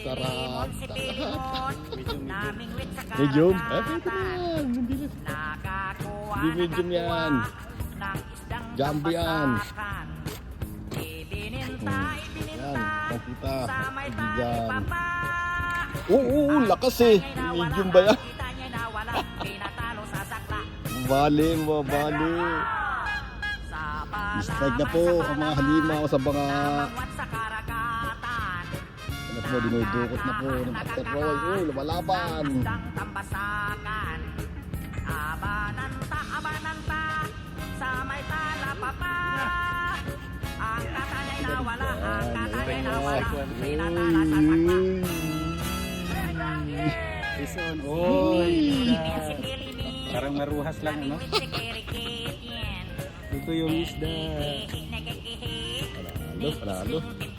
Sarap. Sarap. Medium? Eh, pwede yan. Hindi. Hindi medium yan. Jumbo yan. Yan, pakita. Kaibigan. Oo, oo, lakas eh. Medium ba yan? Bali, mabali. Strike na po ang mga halimaw sa mga po, dinudukot na po ng Master Roy. Uy, lumalaban. tambasakan Abananta, abananta Sa may talapapa Ang katanay na wala Ang katanay na wala Pinatala sa. Oy. Si Pilini Parang maruhas lang, no? Si Kirikit yan Ito yung isda. Panalo, panalo.